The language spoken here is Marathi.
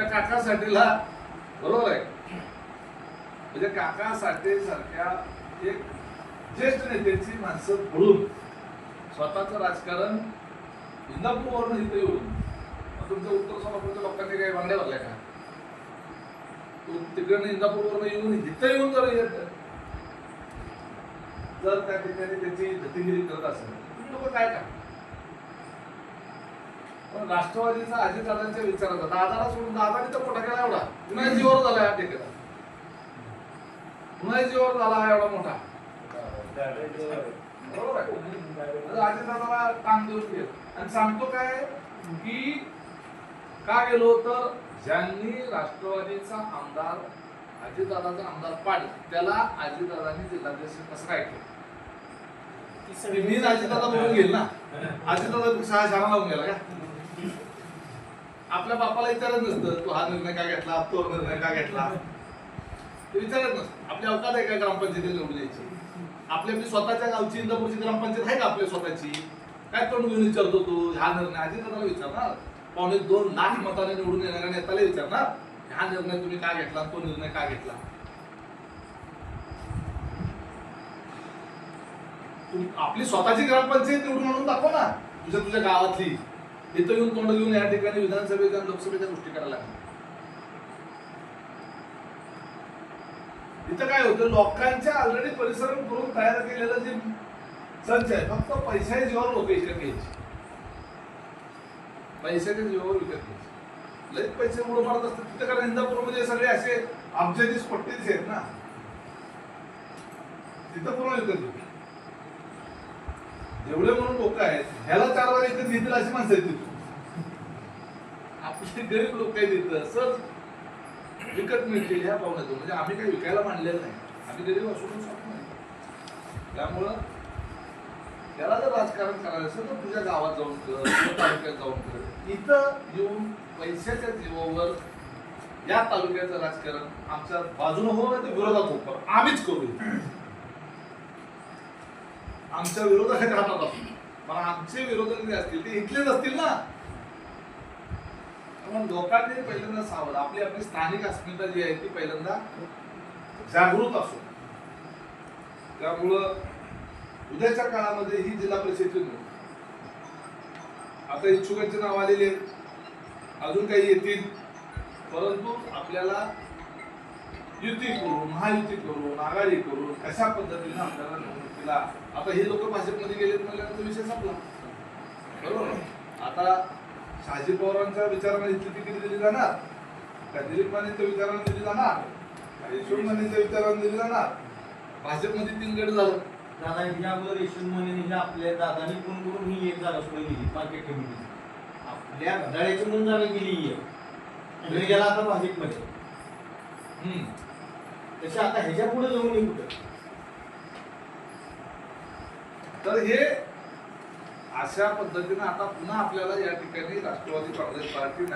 त्या काका साठेला बरोबर आहे. म्हणजे काका साठे सारख्या एक ज्येष्ठ नेत्याची माणसं पळून स्वतःचं राजकारण इंदापूरवरून इथे येऊन मग उत्तर सोलापूरच्या लोकांनी काही भांड्या भरल्या का? तू तिकडनं इंदापूरवरून येऊन इथं येऊन जर येत जर त्या ठिकाणी त्याची धतीगिरी करत असेल तुम्ही लोक काय का पण राष्ट्रवादीचा अजितदादांच्या विचाराचा दादाला सोडून दादाने तर मोठा केला एवढा. पुन्हा जीवर झाला या ठिकाणी. पुन्हा जीवर झाला हा एवढा मोठा. बरोबर आहे. आता अजितदादाला काम देऊन आणि सांगतो काय की का गेलो तर ज्यांनी राष्ट्रवादीचा आमदार अजितदादाचा आमदार पाडला त्याला अजितदादांनी जिल्हाध्यक्ष कसं काय केलं? मी अजितदादा बोलून गेल ना. अजितदादा सहा शाळा लावून गेला का? आपल्या बापाला विचारत नसतं तू हा निर्णय का घेतला? तो निर्णय का घेतला? ते विचारत नसतं. आपली अवकात आहे का ग्रामपंचायतीला निवडून आपली आपली स्वतःच्या गावची इंदापूरची ग्रामपंचायत आहे का आपल्या स्वतःची? काय तोंड घेऊन विचारतो तू? हा निर्णय अजितदादाला विचारणार? पावणे दोन लाख मताने निवडून येणाऱ्या नेत्याला विचारणार हा निर्णय तुम्ही का घेतला? तो निर्णय का घेतला? आपली स्वतःची ग्रामपंचायत निवडून आणून दाखव ना तुझ्या तुझ्या गावातली. इथं येऊन तोंड घेऊन या ठिकाणी विधानसभेच्या लोकसभेच्या गोष्टी करायला लागल्या. इथं काय होतं? लोकांच्या ऑलरेडी परिश्रम करून तयार केलेलं जे संच आहे फक्त पैशाच्या जीवावर लोक विकत घ्यायचे. पैशाच्या जीवावर विकत घ्यायचे. लई पैसे मुळे मारत असतात. तिथं कारण इंदापूरमध्ये सगळे असे अब्जाधीश पट्टीच आहेत ना. तिथं पूर्ण विकत घेऊ? एवढे म्हणून लोक आहेत ह्याला चार वेळा विकत देतील अशी माणसं आहेत तिथून आपले गरीब लोक काय देत सहज विकत मिळतील ह्या पाहुण्यातून. म्हणजे आम्ही काही विकायला मांडलेलं नाही. आम्ही गरीब असू नाही. त्यामुळं त्याला जर राजकारण करायचं असेल तर तुझ्या गावात जाऊन कर तालुक्यात जाऊन कर. इथं येऊन पैशाच्या जीवावर या तालुक्याचं राजकारण आमच्या बाजूने हो नाही ते विरोधात हो पण आम्हीच करू. आमच्या विरोधात हातात असतील पण आमचे विरोधक जे असतील ते इथलेच असतील ना. त्यामुळे लोकांनी पहिल्यांदा सावध आपली आपली स्थानिक अस्मिता जी आहे ती पहिल्यांदा जागृत असो. त्यामुळं उद्याच्या काळामध्ये ही जिल्हा परिषदेची निवडणूक आता इच्छुकांचे नाव आलेले आहेत. अजून काही येतील. परंतु आपल्याला युती करून महायुती करून आघाडी करून कशा पद्धतीने आपल्याला निवडणुकीला आता हे लोक भाजपमध्ये गेलेत म्हणल्यानंतर विषय संपला. बरोबर आता शहाजी पवारांच्या विचाराने इथली तिकीट दिली जाणार? का दिलीप मानेच्या विचाराने दिली जाणार. का यशवंत मानेच्या विचाराने दिली जाणार. भाजपमध्ये तीन गट झालं. दादा ह्या अगोदर यशवंत माने हे आपल्या दादानी फोन करून ही एक जागा सोडून गेली मार्केट कमिटी आपल्या घड्याळ्याची म्हणून जागा गेली गेला आता भाजपमध्ये. तशी आता ह्याच्या पुढे जाऊन ये कुठं? तर हे अशा पद्धतीने आता पुन्हा आपल्याला या ठिकाणी राष्ट्रवादी काँग्रेस पार्टी